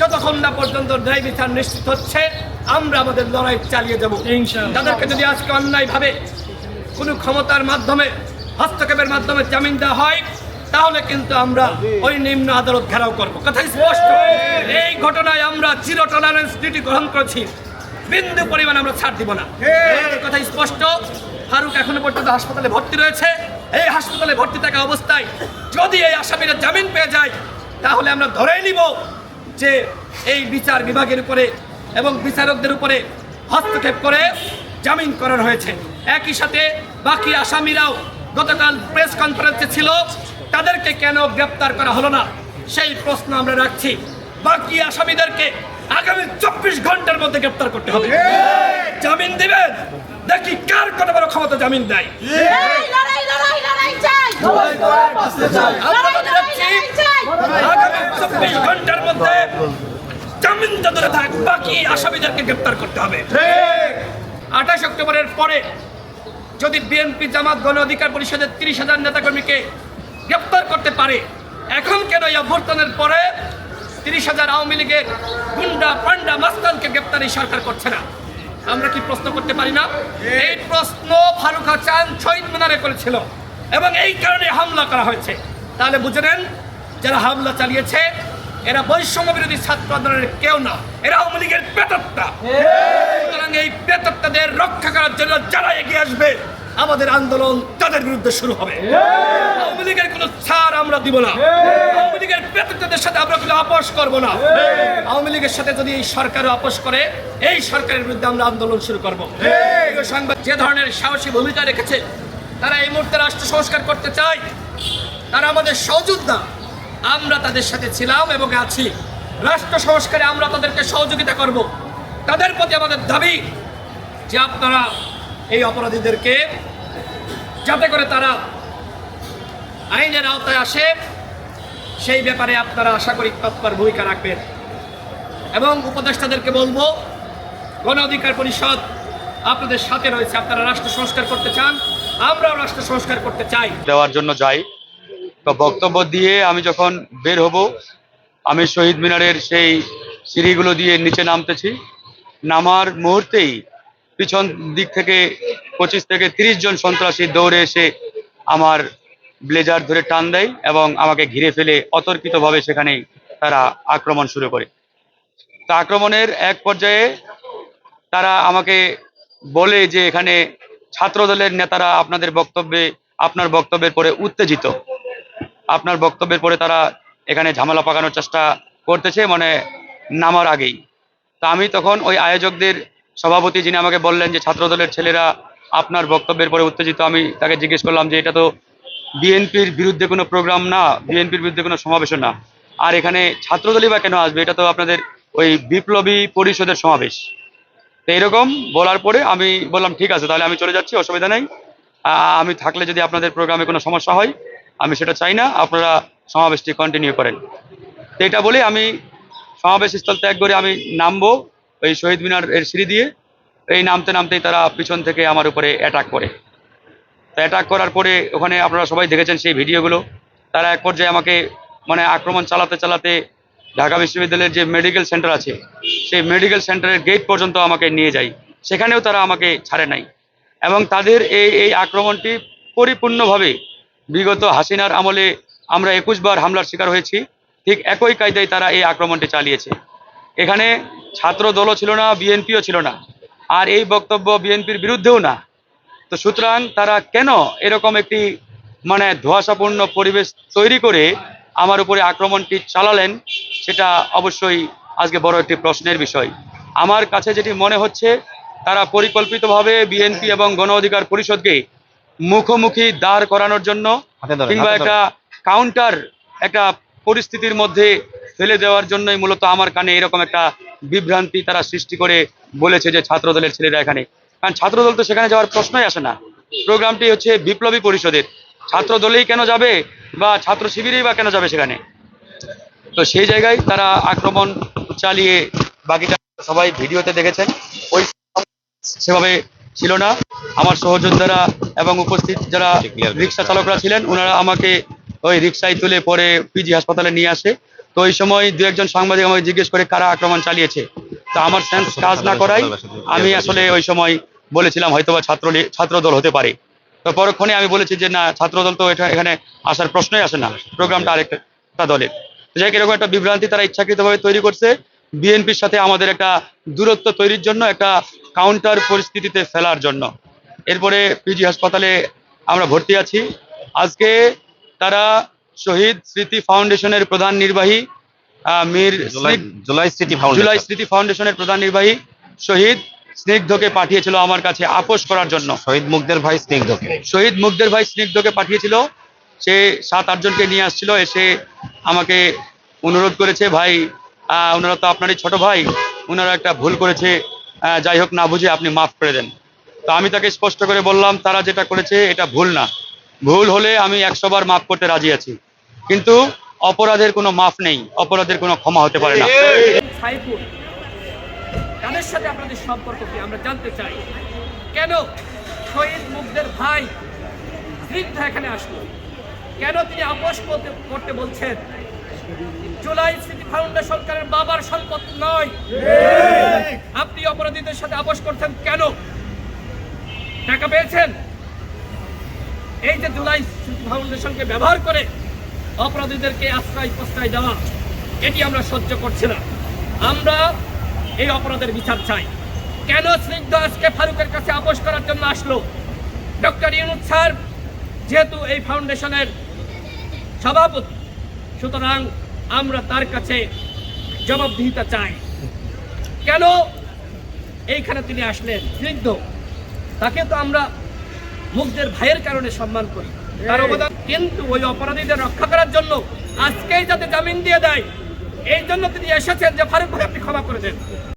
যতক্ষণ না পর্যন্ত ন্যায় বিচার নিশ্চিত হচ্ছে আমরা আমাদের লড়াই চালিয়ে যাব ইনশাআল্লাহ। তাদেরকে যদি আজকে অন্যায় ভাবে কোনো ক্ষমতার মাধ্যমে হস্তক্ষেপের মাধ্যমে জামিন দেওয়া হয় তাহলে কিন্তু আমরা ওই নিম্ন আদালত ঘেরাও করব। কথা স্পষ্ট। এই ঘটনায় আমরা জিরো টলারেন্স নীতি গ্রহণ করেছি। বিন্দু পরিমাণ আমরা ছাড় দিব না। এই কথা স্পষ্ট। ফারুক এখনও পর্যন্ত হাসপাতালে ভর্তি রয়েছে। এই হাসপাতালে ভর্তি থাকা অবস্থায় যদি এই আসামিরা জামিন পেয়ে যায় তাহলে আমরা ধরেই নিব। যে এই বিচার বিভাগের উপরে এবং বিচারকদের উপরে হস্তক্ষেপ করে জামিন করানো হয়েছে। একই সাথে বাকি আসামিরাও গতকাল প্রেস কনফারেন্সে ছিল। তাদেরকে কেন গ্রেপ্তার করা হলো না? সেই প্রশ্ন আমরা রাখছি। বাকি আসামিদেরকে আগামী চব্বিশ ঘণ্টার মধ্যে গ্রেপ্তার করতে হবে। জামিন দিবেন? দেখি কার কত বড় ক্ষমতা জামিন দেয়। লড়াই লড়াই লড়াই লড়াই চাই। আমরা ঘণ্টার মধ্যে থাক, বাকি আসামিদেরকে গ্রেপ্তার করতে হবে। আঠাশ অক্টোবরের পরে যদি বিএনপি জামাত গণ অধিকার পরিষদের তিরিশ হাজার নেতাকর্মীকে গ্রেপ্তার করতে পারে, এখন কেন এই অভ্যর্থনের পরে তিরিশ হাজার আওয়ামী লীগের গুন্ডা পান্ডা মাস্তানকে গ্রেপ্তারি সরকার করছে না? আমরা কি প্রশ্ন করতে পারি না? এই প্রশ্ন ফারুক হাসান, শহীদ মিনারে করেছিল এবং এই কারণে হামলা করা হয়েছে। তাহলে বুঝে নেন যারা হামলা চালিয়েছে, এরা বৈষম্য বিরোধী ছাত্র আন্দোলনের কেউ না। এরা আওয়ামী লীগের পেতত্তা সুতরাং এই পেতত্তাদের রক্ষা করার জন্য যারা এগিয়ে আসবে, আমাদের আন্দোলন তাদের বিরুদ্ধে শুরু হবে। আওয়ামী লীগের কোনো ছাড় আমরা দিব না। আওয়ামী লীগের পেতত্তাদের সাথে আমরা কোনো আপোষ করব না। আওয়ামী লীগের সাথে যদি এই সরকার আপোষ করে, এই সরকারের বিরুদ্ধে আমরা আন্দোলন শুরু করব। সাংবাদিক, যে ধরনের সাহসী ভূমিকা রেখেছে, তারা এই মুহূর্তে রাষ্ট্র সংস্কার করতে চায়, তারা আমাদের সহযোদ্ধা। আমরা তাদের সাথে ছিলাম এবং আছি। রাষ্ট্র সংস্কারে আমরা তাদেরকে সহযোগিতা করব। তাদের প্রতি আমাদের দাবি যে আপনারা এই অপরাধীদেরকে যাতে করে তারা আইনের আওতায় আসে, সেই ব্যাপারে আপনারা আশা করি তৎপর ভূমিকা রাখবেন। এবং উপদেষ্টাদেরকে বলব, গণ অধিকার পরিষদ আপনাদের সাথে রয়েছে। আপনারা রাষ্ট্র সংস্কার করতে চান, আমরাও রাষ্ট্র সংস্কার করতে চাই। দেওয়ার জন্য যাই। তো বক্তব্য দিয়ে আমি যখন বের হব, আমি শহীদ মিনারের সেই সিঁড়িগুলো দিয়ে নিচে নামতেছি। নামার মুহূর্তেই পিছন দিক থেকে পঁচিশ থেকে তিরিশ জন সন্ত্রাসী দৌড়ে এসে আমার ব্লেজার ধরে টান দেয় এবং আমাকে ঘিরে ফেলে অতর্কিতভাবে সেখানে তারা আক্রমণ শুরু করে। তা আক্রমণের এক পর্যায়ে তারা আমাকে বলে যে, এখানে ছাত্রদলের নেতারা আপনাদের বক্তব্যে, আপনার বক্তব্যের পরে উত্তেজিত। আপনার বক্তব্যের পরে তারা এখানে ঝামেলা পাকানোর চেষ্টা করতেছে মানে নামার আগেই। তা আমি তখন ওই আয়োজকদের সভাপতি যিনি আমাকে বললেন যে ছাত্রদলের ছেলেরা আপনার বক্তব্যের পরে উত্তেজিত, আমি তাকে জিজ্ঞেস করলাম যে এটা তো বিএনপির বিরুদ্ধে কোনো প্রোগ্রাম না, বিএনপির বিরুদ্ধে কোনো সমাবেশও না। আর এখানে ছাত্রদলই বা কেন আসবে? এটা তো আপনাদের ওই বিপ্লবী পরিষদের সমাবেশ। তো এরকম বলার পরে আমি বললাম, ঠিক আছে, তাহলে আমি চলে যাচ্ছি, অসুবিধা নেই। আমি থাকলে যদি আপনাদের প্রোগ্রামে কোনো সমস্যা হয় আমি সেটা চাই না, আপনারা সমাবেশটি কন্টিনিউ করেন। তো এটা বলে আমি সমাবেশ স্থল ত্যাগ করে আমি নামবো ওই শহীদ মিনার এর সিঁড়ি দিয়ে। এই নামতে নামতেই তারা পিছন থেকে আমার উপরে অ্যাটাক করে। তো অ্যাটাক করার পরে ওখানে আপনারা সবাই দেখেছেন সেই ভিডিওগুলো। তারা এক পর্যায়ে আমাকে মানে আক্রমণ চালাতে চালাতে ঢাকা বিশ্ববিদ্যালয়ের যে মেডিকেল সেন্টার আছে, সেই মেডিকেল সেন্টারের গেট পর্যন্ত আমাকে নিয়ে যায়। সেখানেও তারা আমাকে ছাড়ে নাই। এবং তাদের এই এই আক্রমণটি পরিপূর্ণভাবে বিগত হাসিনার আমলে আমরা একুশ বার হামলার শিকার হয়েছি। ঠিক একই কায়দায় তারা এই আক্রমণটি চালিয়েছে। এখানে ছাত্র দলও ছিল না, বিএনপিও ছিল না। আর এই বক্তব্য বিএনপির বিরুদ্ধেও না। তো সুতরাং তারা কেন এরকম একটি মানে ধোঁয়াশাপূর্ণ পরিবেশ তৈরি করে আমার উপরে আক্রমণটি চালালেন, সেটা অবশ্যই আজকে বড় একটি প্রশ্নের বিষয়। আমার কাছে যেটি মনে হচ্ছে, তারা পরিকল্পিতভাবে বিএনপি এবং গণ অধিকার পরিষদকে মুখোমুখি দাঁড় করানোর জন্য কিংবা একটা কাউন্টার একটা পরিস্থিতির মধ্যে ফেলে দেওয়ার জন্যই মূলত আমার কানে এরকম একটা বিভ্রান্তি তারা সৃষ্টি করে বলেছে যে ছাত্রদলের ছেলেরা এখানে। কারণ ছাত্রদল তো সেখানে যাওয়ার প্রশ্নই আসে না। প্রোগ্রামটি হচ্ছে বিপ্লবী পরিষদের। ছাত্র দলেই কেন যাবে বা ছাত্র শিবিরেই বা কেন যাবে সেখানে? তো সেই জায়গায় তারা আক্রমণ চালিয়ে বাকিটা সবাই ভিডিওতে দেখেছেন। ওই সেভাবে ছিল না। আমার সহযোদ্ধারা এবং উপস্থিত যারা রিক্সা চালকরা ছিলেন, ওনারা আমাকে ওই রিক্সায় তুলে পরে পিজি হাসপাতালে নিয়ে আসে। তো ওই সময় দু একজন সাংবাদিক আমাকে জিজ্ঞেস করে, কারা আক্রমণ চালিয়েছে? তো আমার সেন্স কাজ না করাই আমি আসলে ওই সময় বলেছিলাম, হয়তোবা ছাত্র ছাত্রদল হতে পারে। তো পরক্ষণে আমি বলেছি যে, না, ছাত্রদল তো এটা এখানে আসার প্রশ্নই আসে না। প্রোগ্রামটা আরেকটা দলের। যাই এরকম একটা বিভ্রান্তি তারা ইচ্ছাকৃতভাবে তৈরি করছে। বিএনপির সাথে আমাদের একটা দূরত্ব তৈরির জন্য, একটা কাউন্টার পরিস্থিতিতে ফেলার জন্য। এরপরে পিজি হাসপাতালে আমরা ভর্তি আছি। আজকে তারা শহীদ স্মৃতি ফাউন্ডেশনের প্রধান নির্বাহী মীর জুলাই স্মৃতি জুলাই স্মৃতি ফাউন্ডেশনের প্রধান নির্বাহী শহীদ স্নিগ্ধকে পাঠিয়েছিল আমার কাছে আপোষ করার জন্য। শহীদ মুগ্ধের ভাই স্নিগ্ধকে। শহীদ মুগ্ধের ভাই স্নিগ্ধকে পাঠিয়েছিল। সে সাত আটজনকে নিয়ে আসছিল এসে আমাকে অনুরোধ করেছে ভাই আহ, ওনারা তো আপনারই ছোট ভাই ওনারা একটা ভুল করেছে যাই হোক না বুঝে আপনি মাফ করে দেন। তো আমি তাকে স্পষ্ট করে বললাম তারা যেটা করেছে এটা ভুল না। ভুল হলে আমি একশো বার মাফ করতে রাজি আছি। কিন্তু অপরাধের কোনো মাফ নেই অপরাধের কোনো ক্ষমা হতে পারে না। তাদের সাথে আপনাদের সম্পর্ক কি? আমরা জানতে চাই। কেন শহীদ মুগ্ধের ভাই স্নিগ্ধ এখানে আসলো? কেন তিনি আপোষ করতে করতে বলছেন? জুলাই স্মৃতি ফাউন্ডেশন সরকারের বাবার সম্পদ নয়। আপনি অপরাধীদের সাথে আপোষ করছেন কেন? টাকা পেয়েছেন? এই যে জুলাই ফাউন্ডেশনকে ব্যবহার করে অপরাধীদেরকে আশ্রয় প্রশ্রয় দেওয়া, এটি আমরা সহ্য করছি না। আমরা এই অপরাধের বিচার চাই। কেন স্নিগ্ধ আজকে ফারুকের কাছে আপোষ করার জন্য আসলো? ডক্টর ইউনুস স্যার, যেহেতু এই ফাউন্ডেশনের সভাপতি, সুতরাং আমরা তার কাছে জবাবদিহিতা চাই। কেন এইখানে তিনি আসলেন? স্নিগ্ধ। তাকে তো আমরা মুখদের ভাইয়ের কারণে সম্মান করি। তার অবদান কিন্তু ওই অপরাধীদের রক্ষা করার জন্য আজকেই যাতে জামিন দিয়ে দেয়। এই জন্য তিনি এসেছেন যে ফারুক ভাই আপনি ক্ষমা করে দেন।